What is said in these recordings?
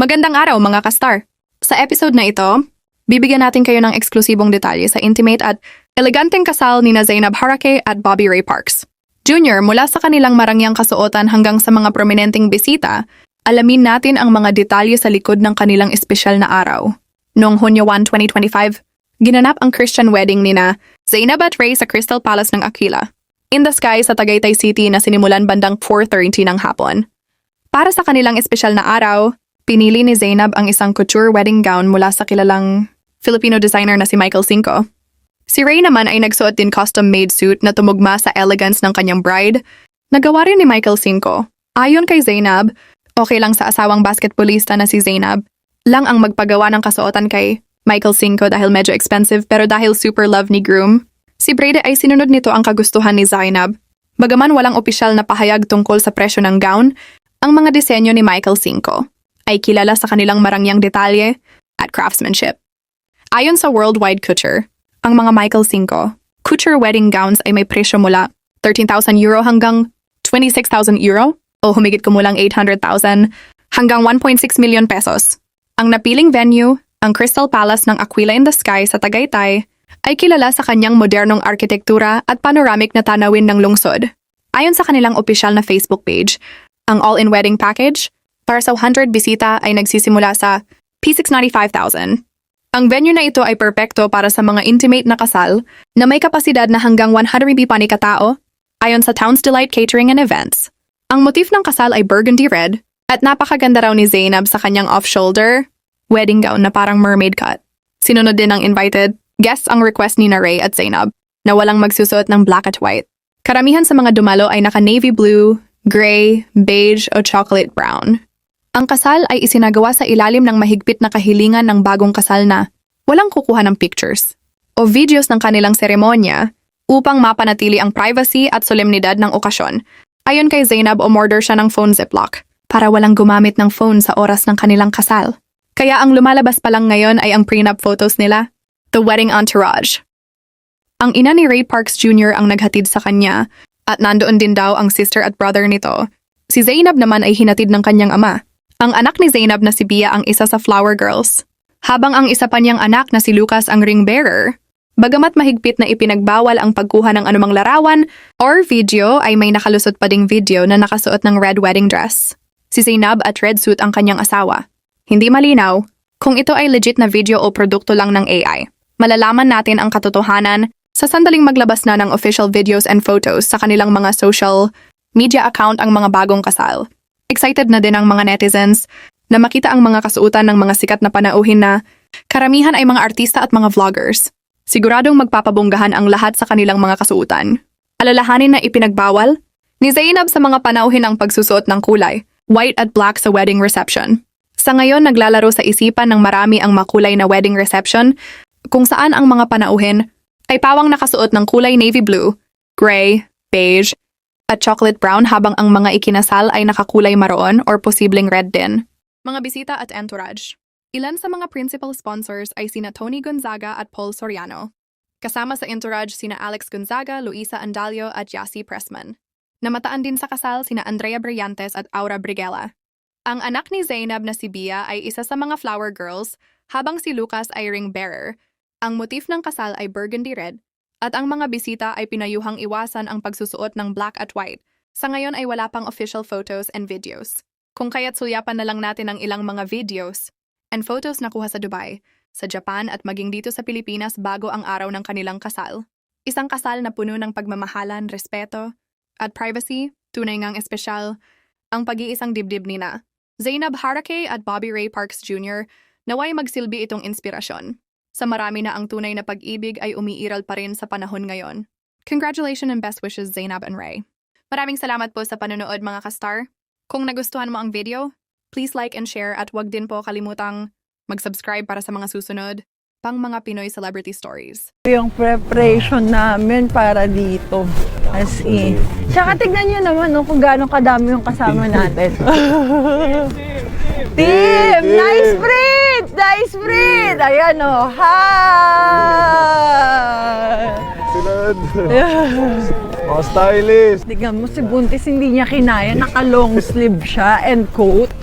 Magandang araw mga kastar! Sa episode na ito, bibigyan natin kayo ng eksklusibong detalye sa intimate at eleganteng kasal ni na Zainab Harake at Bobby Ray Parks. Junior, mula sa kanilang marangyang kasuotan hanggang sa mga prominenteng bisita, alamin natin ang mga detalye sa likod ng kanilang espesyal na araw. Noong Hunyo 1, 2025, ginanap ang Christian wedding ni na Zainab at Ray sa Crystal Palace ng Aquila. In the Sky sa Tagaytay City na sinimulan bandang 4.30 ng hapon. Para sa kanilang espesyal na araw, pinili ni Zainab ang isang couture wedding gown mula sa kilalang Filipino designer na si Michael Cinco. Si Ray naman ay nagsuot din custom-made suit na tumugma sa elegance ng kanyang bride. Nagawa rin ni Michael Cinco. Ayon kay Zainab, okay lang sa asawang basketballista na si Zainab, lang ang magpagawa ng kasuotan kay Michael Cinco dahil medyo expensive pero dahil super love ni groom, si Brady ay sinunod nito ang kagustuhan ni Zainab. Bagaman walang opisyal na pahayag tungkol sa presyo ng gown, ang mga disenyo ni Michael Cinco ay kilala sa kanilang marangyang detalye at craftsmanship. Ayon sa Worldwide Couture, ang mga Michael Cinco, couture wedding gowns ay may presyo mula 13,000 euro hanggang 26,000 euro o humigit kumulang 800,000 hanggang 1.6 million pesos. Ang napiling venue, ang Crystal Palace ng Aquila in the Sky sa Tagaytay, ay kilala sa kanyang modernong arkitektura at panoramic na tanawin ng lungsod. Ayon sa kanilang opisyal na Facebook page, ang all-in wedding package para sa 100 bisita ay nagsisimula sa P695,000. Ang venue na ito ay perpekto para sa mga intimate na kasal na may kapasidad na hanggang 100 pa ni katao ayon sa Town's Delight Catering and Events. Ang motif ng kasal ay burgundy red at napakaganda raw ni Zainab sa kanyang off-shoulder wedding gown na parang mermaid cut. Sinunod din ng invited guests ang request ni na Ray at Zainab na walang magsusuot ng black at white. Karamihan sa mga dumalo ay naka navy blue, gray, beige o chocolate brown. Ang kasal ay isinagawa sa ilalim ng mahigpit na kahilingan ng bagong kasal na walang kukuha ng pictures o videos ng kanilang seremonya upang mapanatili ang privacy at solemnidad ng okasyon. Ayon kay Zainab, umorder siya ng phone ziplock para walang gumamit ng phone sa oras ng kanilang kasal. Kaya ang lumalabas pa lang ngayon ay ang prenup photos nila, the wedding entourage. Ang ina ni Ray Parks Jr. ang naghatid sa kanya at nandoon din daw ang sister at brother nito. Si Zainab naman ay hinatid ng kanyang ama. Ang anak ni Zainab na si Bia ang isa sa Flower Girls. Habang ang isa pa niyang anak na si Lucas ang ring bearer. Bagamat mahigpit na ipinagbawal ang pagkuha ng anumang larawan or video ay may nakalusot pa ding video na nakasuot ng red wedding dress. Si Zainab at red suit ang kanyang asawa. Hindi malinaw kung ito ay legit na video o produkto lang ng AI. Malalaman natin ang katotohanan sa sandaling maglabas na ng official videos and photos sa kanilang mga social media account ang mga bagong kasal. Excited na din ang mga netizens na makita ang mga kasuotan ng mga sikat na panauhin na karamihan ay mga artista at mga vloggers. Siguradong magpapabonggahan ang lahat sa kanilang mga kasuotan. Alalahanin na ipinagbawal ni Zainab sa mga panauhin ang pagsusuot ng kulay, white at black sa wedding reception. Sa ngayon, naglalaro sa isipan ng marami ang makulay na wedding reception kung saan ang mga panauhin ay pawang nakasuot ng kulay navy blue, gray, beige, at chocolate brown habang ang mga ikinasal ay nakakulay maroon or posibleng red din. Mga bisita at entourage. Ilan sa mga principal sponsors ay sina Tony Gonzaga at Paul Soriano. Kasama sa entourage sina Alex Gonzaga, Luisa Andalio at Yasi Pressman. Namataan din sa kasal sina Andrea Brillantes at Aura Brigela. Ang anak ni Zainab na si Bia ay isa sa mga flower girls habang si Lucas ay ring bearer. Ang motif ng kasal ay burgundy red at ang mga bisita ay pinayuhang iwasan ang pagsusuot ng black at white. Sa ngayon ay wala pang official photos and videos. Kung kaya't suyapan na lang natin ang ilang mga videos and photos na kuha sa Dubai, sa Japan at maging dito sa Pilipinas bago ang araw ng kanilang kasal. Isang kasal na puno ng pagmamahalan, respeto, at privacy, tunay ngang espesyal, ang pag-iisang dibdib ni na. Zainab Harake at Bobby Ray Parks Jr. naway magsilbi itong inspirasyon. Sa marami na ang tunay na pag-ibig ay umiiral pa rin sa panahon ngayon. Congratulations and best wishes Zainab and Ray. Maraming salamat po sa panonood mga kastar. Kung nagustuhan mo ang video, please like and share at wag din po kalimutang mag-subscribe para sa mga susunod pang mga Pinoy celebrity stories. yung preparation namin para dito. As in. Tsaka tignan nyo naman no, kung gaano kadami yung kasama natin. Team! Nice sprint! Nice sprint! Ayan o. Hi! Silad. Mga stylist. Tignan mo si Buntis hindi niya kinaya. Naka long sleeve siya and coat.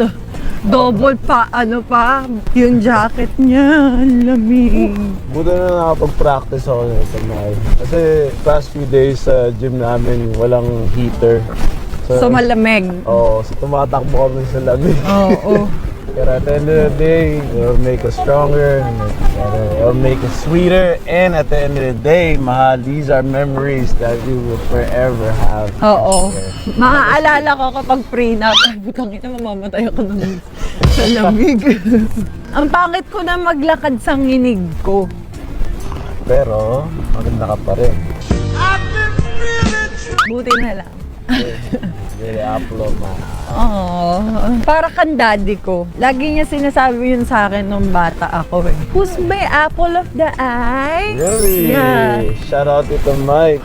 Double pa, ano pa, yung jacket niya, ang lamig. Buti na nakapag-practice ako sa may. Kasi past few days sa gym namin, walang heater. So malamig. Oo, so tumatakbo kami sa lamig. Oo. Pero at the end of the day, it'll make us stronger, and it'll make us sweeter, and at the end of the day, mahal, these are memories that we will forever have. Oo. Maaalala ko kapag prenup, ay, butang ina, mamamatay ako ng sa lamig. Ang pangit ko na maglakad sa nginig ko. Pero, maganda ka pa rin. Buti na lang. Really upload ma. Oo. Para kang daddy ko. Lagi niya sinasabi yun sa akin nung bata ako eh. Who's my apple of the eye? Really? Yeah. Shout out to Mike.